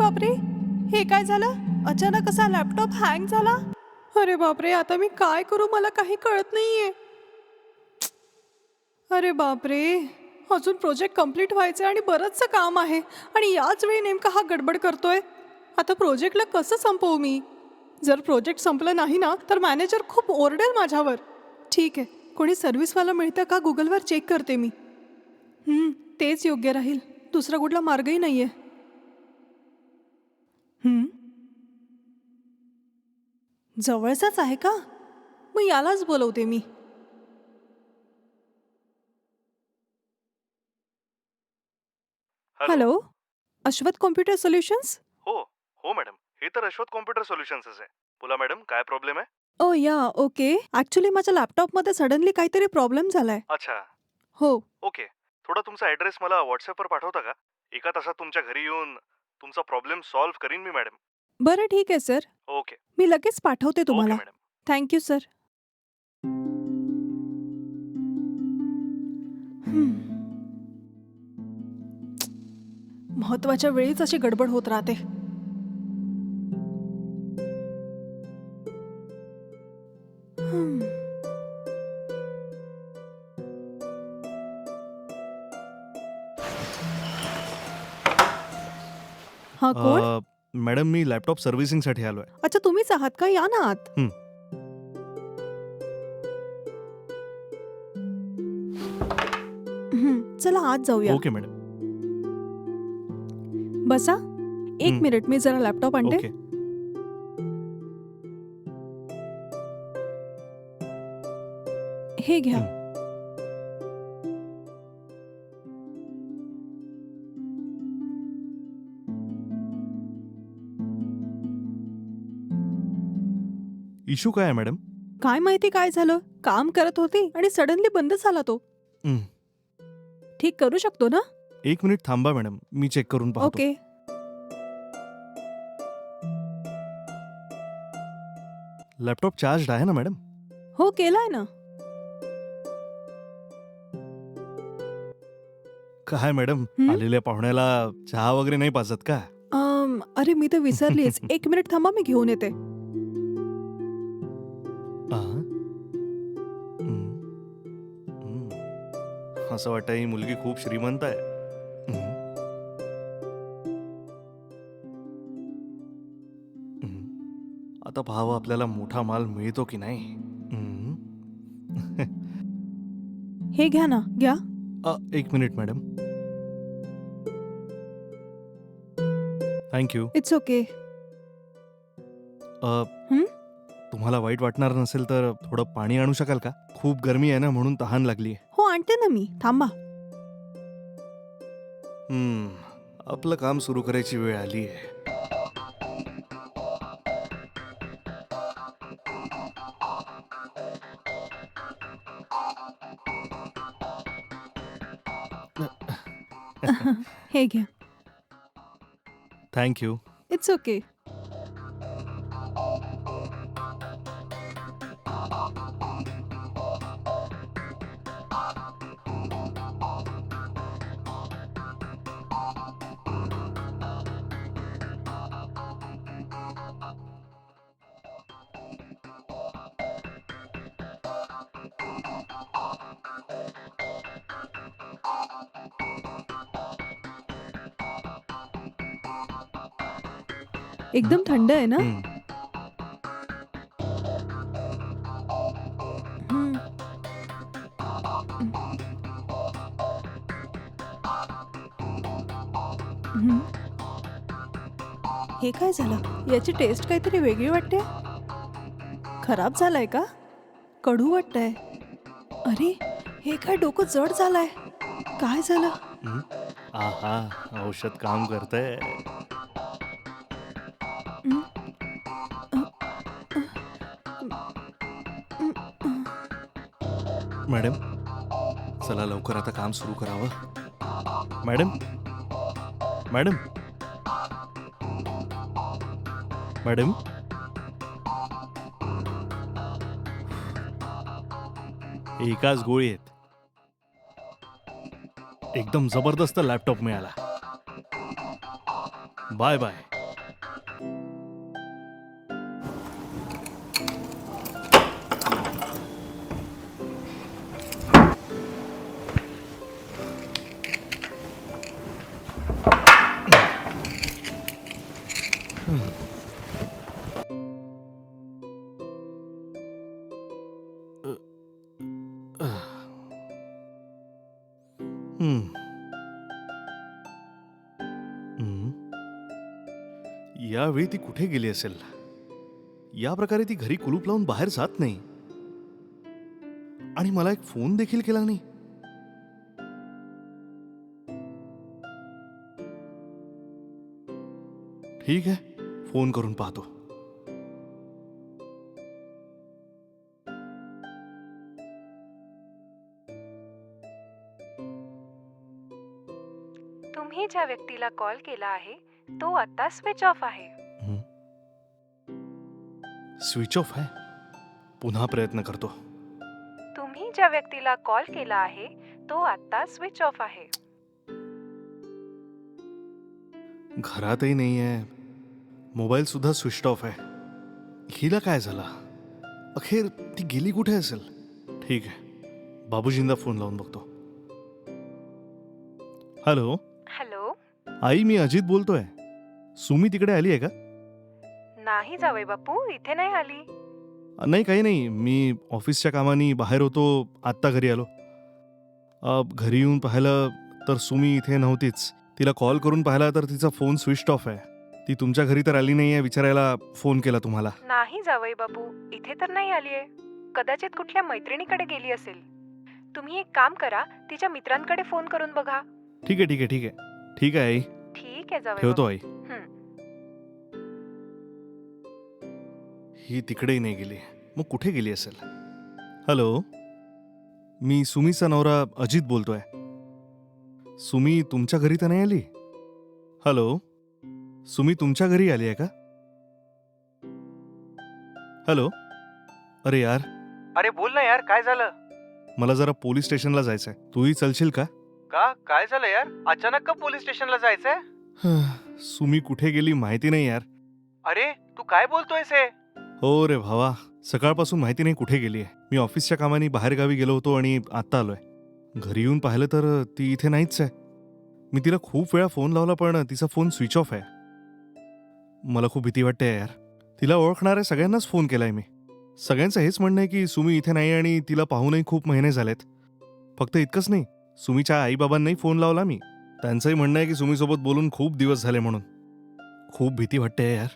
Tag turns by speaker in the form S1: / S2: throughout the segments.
S1: बापरे. हे काय झालं? अचानक असा लॅपटॉप हँग झाला? अरे बापरे आता मी काय करू मला काही कळत नाहीये. अरे बापरे अजून प्रोजेक्ट कंप्लीट व्हायचं आणि बरंचसं काम आहे. आणि याच वेळी नेमका हा गडबड करतोय. आता प्रोजेक्टला कसं संपवू मी? जर प्रोजेक्ट संपलं नाही ना तर मॅनेजर खूप ओरडेल माझ्यावर. ठीक आहे कोणी सर्व्हिसवाला मिळतं का गुगलवर चेक करते मी. तेच योग्य राहील. दुसरा कुठला मार्गही नाही आहे जवळचाच आहे का? मग यालाच बोलवते मी. हॅलो. Ashwat computer solutions?
S2: हो हो मॅडम. हे तर अश्वत कॉम्प्युटर सोल्युशन्सच आहे. बोला मॅडम काय प्रॉब्लेम आहे?
S1: ओ या ओके. ॲक्च्युली माझ्या लॅपटॉपमध्ये सडनली काहीतरी प्रॉब्लेम झालाय.
S2: अच्छा.
S1: हो.
S2: ओके. थोडा तुमचा ॲड्रेस मला व्हॉट्सअपवर पाठवता का? एका तासात तुमच्या घरी येऊन तुमचा प्रॉब्लेम सॉल्व्ह करीन मी मॅडम.
S1: बरं ठीक आहे सर.
S2: ओके.
S1: मी लगेच पाठवते तुम्हाला.
S2: मॅडम.
S1: Thank you sir. महत्त्वाच्या वेळीच अशी गडबड होत राहते. हा कोण?
S2: अ, मॅडम मी लॅपटॉप सर्व्हिसिंगसाठी आलो आहे
S1: अच्छा तुम्हीच आहात का? या ना आत.
S2: हं.
S1: हं, चला आत जाऊया.
S2: Okay madam.
S1: बसा. एक
S2: हं.
S1: मिनिट मी जरा लॅपटॉप आणते.
S2: ओके.
S1: हे घ्या.
S2: हं. इश्यू काय आहे मॅडम?
S1: काय माहिती काय झालं? काम करत होती आणि सडनली बंद झाला तो.
S2: हं.
S1: ठीक करू शकतो ना?
S2: एक मिनिट थांबा मॅडम. मी चेक करून पाहतो.
S1: ओके.
S2: लॅपटॉप चार्ज आहे ना मॅडम?
S1: हो केलाय ना.
S2: काय मॅडम?
S1: हं?
S2: आलेल्या पाहुण्याला चहा वगैरे नाही पाजत का?
S1: अम, अरे मी तर विसरलीच. एक मिनिट थांबा मी घेऊन येते.
S2: असं वाटतं ही मुलगी खूप श्रीमंत आहे. आता पाहावं आपल्याला मोठा माल मिळतो की नाही? हं.
S1: घ्या ना घ्या.
S2: अ, एक minute madam. Thank you
S1: it's okay
S2: अ,
S1: हं?
S2: तुम्हाला वाईट वाटणार नसेल तर थोडं पाणी आणू शकाल का? खूप गरमी आहे ना म्हणून तहान लागली
S1: हो आणते ना मी. थांबा.
S2: हम्म, आपलं काम सुरू करायची वेळ आली आहे.
S1: हे घ्या.
S2: थँक्यू
S1: इट्स ओके एकदम थंड आहे ना?
S2: हम्म,
S1: हं. काय झालं? याची टेस्ट काहीतरी वेगळी वाटते? खराब झालाय का? कडू वाटतंय. अरे हे काय डोकं जड झालंय? काय झालं?
S2: हम्म. आहा औषध काम करतंय. मॅडम चला लवकर आता काम सुरू करावं. Madam madam. मॅडम. एकाच गोळी आहेत एकदम जबरदस्त लॅपटॉप मिळाला. Bye bye. यावेळी ती कुठे गेली असेल? या प्रकारे ती घरी कुलूप लावून बाहेर जात नाही. आणि मला एक फोन देखील केला नाही. ठीक आहे. फोन करून पाहतो.
S3: तुम्ही ज्या व्यक्तीला कॉल केला आहे तो आता स्विच ऑफ आहे.
S2: स्विच ऑफ आहे? पुन्हा प्रयत्न करतो.
S3: तुम्ही ज्या व्यक्तीला कॉल केला आहे तो आता स्विच ऑफ आहे.
S2: घरातही नाही आहे मोबाईल सुद्धा स्विच ऑफ आहे. हिला काय झालं? अखेर ती गेली कुठे असेल? ठीक आहे. बाबूजींना फोन लावून बघतो. हॅलो?
S3: हॅलो?
S2: आई मी अजित बोलतोय. सुमी तिकडे आली आहे का?
S3: नाही जावई बापू इथे नाही आली.
S2: नाही काही नाही. मी ऑफिसच्या कामाने बाहेर होतो आत्ता घरी आलो. अ, घरी येऊन पाहिलं तर सुमी इथे नव्हतीच. तिला कॉल करून पाहिला तर तिचा फोन स्विच ऑफ आहे. ती तुमच्या घरी तर आली नाही आहे विचारायला फोन केला तुम्हाला.
S3: नाही जावई बापू इथे तर नाही आली आहे कदाचित कुठल्या मैत्रिणीकडे गेली असेल. तुम्ही एक काम करा तिच्या मित्रांकडे फोन करून बघा.
S2: ठीक आहे ठीक आहे ठीक. आहे ठीक आहे आई.
S3: ठीक आहे जावई
S2: ठेवतो. आई.
S3: हं.
S2: ही तिकडेही नाही गेली. मग कुठे गेली असेल? हॅलो मी सुमीचा नवरा अजित बोलतोय. सुमी तुमच्या घरी तर नाही आली? हॅलो सुमी तुमच्या घरी आली आहे का? हॅलो अरे यार.
S4: अरे बोल ना यार काय झालं?
S2: मला जरा पोलीस स्टेशनला जायचंय. तूही चलशील का?
S4: का? काय झालं यार? अचानक का पोलीस स्टेशनला जायचंय?
S2: सुमी कुठे गेली माहिती नाही यार.
S4: अरे तू काय बोलतोयस हे?
S2: हो रे भावा सकाळपासून माहिती नाही कुठे गेली आहे. मी ऑफिसच्या कामाने बाहेरगावी गेलो होतो आणि आत्ता आलोय. घरी येऊन पाहिलं तर ती इथे नाहीच आहे. मी तिला खूप वेळा फोन लावला पण तिचा फोन स्विच ऑफ आहे. मला खूप भीती वाटते यार. तिला ओळखणाऱ्या सगळ्यांनाच फोन केलाय मी. सगळ्यांचं हेच म्हणणं आहे की सुमी इथे नाही आणि तिला पाहूनही खूप महिने झालेत. फक्त इतकंच नाही सुमीच्या आईबाबांनाही फोन लावला मी. त्यांचंही म्हणणं आहे की सुमीसोबत बोलून खूप दिवस झाले म्हणून. खूप भीती वाटते यार.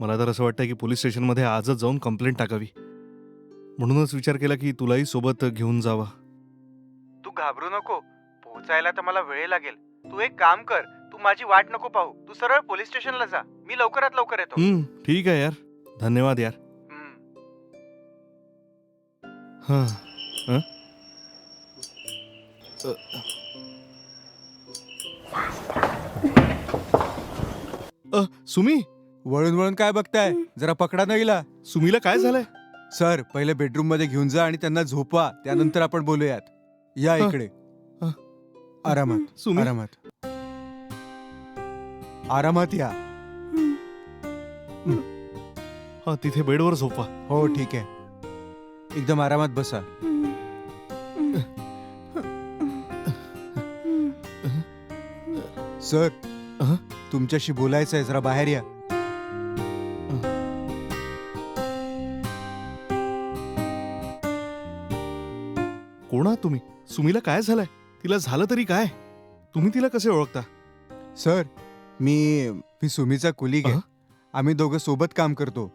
S2: मला तर असं वाटतं की पोलीस स्टेशनमध्ये आजच जाऊन कंप्लेंट टाकावी. म्हणूनच विचार केला की तुलाही सोबत घेऊन जावा.
S4: तू घाबरू नको. पोहोचायला तर मला वेळ लागेल. तू एक काम कर. माझी वाट नको पाहू. तू सरळ पोलीस स्टेशनला जा. मी लवकरात लवकर येतो.
S2: हम्म ठीक आहे यार. धन्यवाद यार.
S4: हम्म.
S2: हां. हं? अ, अ, सुमी
S5: वळून वळून काय बघताय? जरा पकडा ना हिला.
S2: सुमीला काय झालंय?
S5: सर पहिले बेडरूममध्ये घेऊन जा आणि त्यांना झोपवा त्यानंतर आपण बोलूयात. या. इकडे. आरामात
S2: सुमी?
S5: आरामात. आरामात या.
S2: हा तिथे बेडवर झोपा.
S5: हो ठीक आहे. एकदम आरामात बसा. सर? तुमच्याशी बोलायचं आहे जरा बाहेर या.
S2: कोण तुम्ही? सुमीला काय झालंय? तिला झालं तरी काय? तुम्ही तिला कसे ओळखता?
S5: सर मी मी सुमीचा कुलीग आहे. आम्ही दोघं सोबत काम करतो.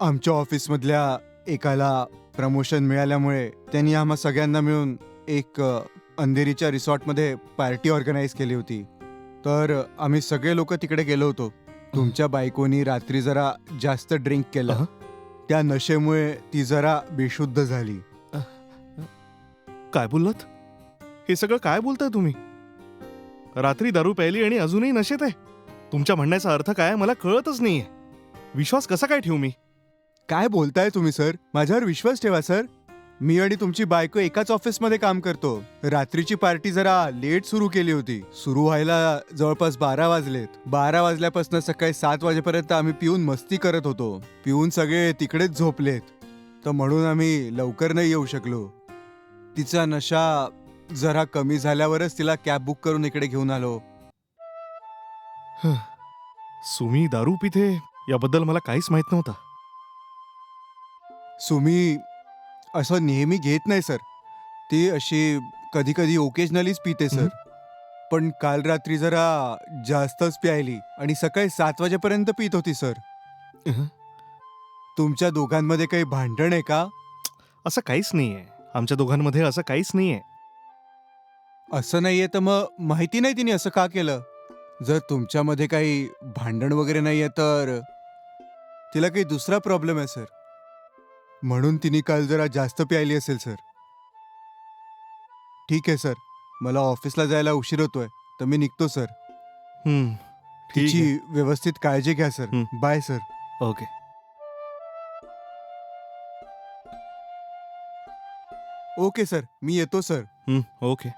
S5: आमच्या ऑफिसमधल्या एकाला प्रमोशन मिळाल्यामुळे त्यांनी आम्हा सगळ्यांना मिळून एक अ, अंधेरीच्या रिसॉर्टमध्ये पार्टी ऑर्गनाईज केली होती. तर अ, आम्ही सगळे लोक तिकडे गेलो होतो. तुमच्या बायकोनी रात्री जरा जास्त ड्रिंक केलं. त्या नशेमुळे ती जरा बेशुद्ध झाली.
S2: काय बोललात? हे सगळं काय बोलताय तुम्ही? रात्री दारू प्यायली आणि अजूनही नशेत आहे. तुमच्या म्हणण्याचा अर्थ काय मला कळतच नाहीये. विश्वास कसा काय ठेवू मी?
S5: काय बोलताय तुम्ही सर? माझ्यावर विश्वास ठेवा सर. मी आणि तुमची बायको एकाच ऑफिसमध्ये काम करतो. रात्रीची पार्टी जरा लेट सुरू केली होती. सुरू व्हायला जवळपास बारा वाजलेत. बारा वाजल्यापासून सकाळी सात वाजेपर्यंत आम्ही पिऊन मस्ती करत होतो. पिऊन सगळे तिकडेच झोपलेत. तर म्हणून आम्ही लवकर नाही येऊ शकलो. तिचा नशा जरा कमी झाल्यावरच तिला कॅब बुक करून इकडे घेऊन आलो.
S2: सुमी दारू पिते याबद्दल मला काहीच माहीत नव्हतं.
S5: सुमी असं नेहमी घेत नाही सर. ती अशी कधी कधी ओकेजनलीच पिते सर. पण काल रात्री जरा जास्तच प्यायली आणि सकाळी सात वाजेपर्यंत पित होती सर. तुमच्या दोघांमध्ये काही भांडण आहे का?
S2: असं काहीच नाहीये. आमच्या दोघांमध्ये असं काहीच नाहीये.
S5: असं नाहीये तर मग माहिती नाही तिने असं का केलं? जर तुमच्यामध्ये काही भांडण वगैरे नाहीये तर? तिला काही दुसरा प्रॉब्लेम आहे सर म्हणून तिने काल जरा जास्त प्यायली असेल सर ठीक आहे सर मला ऑफिसला जायला उशीर होतोय तर मी निघतो सर
S2: हम्म, ठीक
S5: तिची
S2: आहे.
S5: व्यवस्थित काळजी घ्या सर
S2: हं.
S5: Bye sir
S2: okay
S5: okay sir मी येतो सर
S2: हम्म, ओके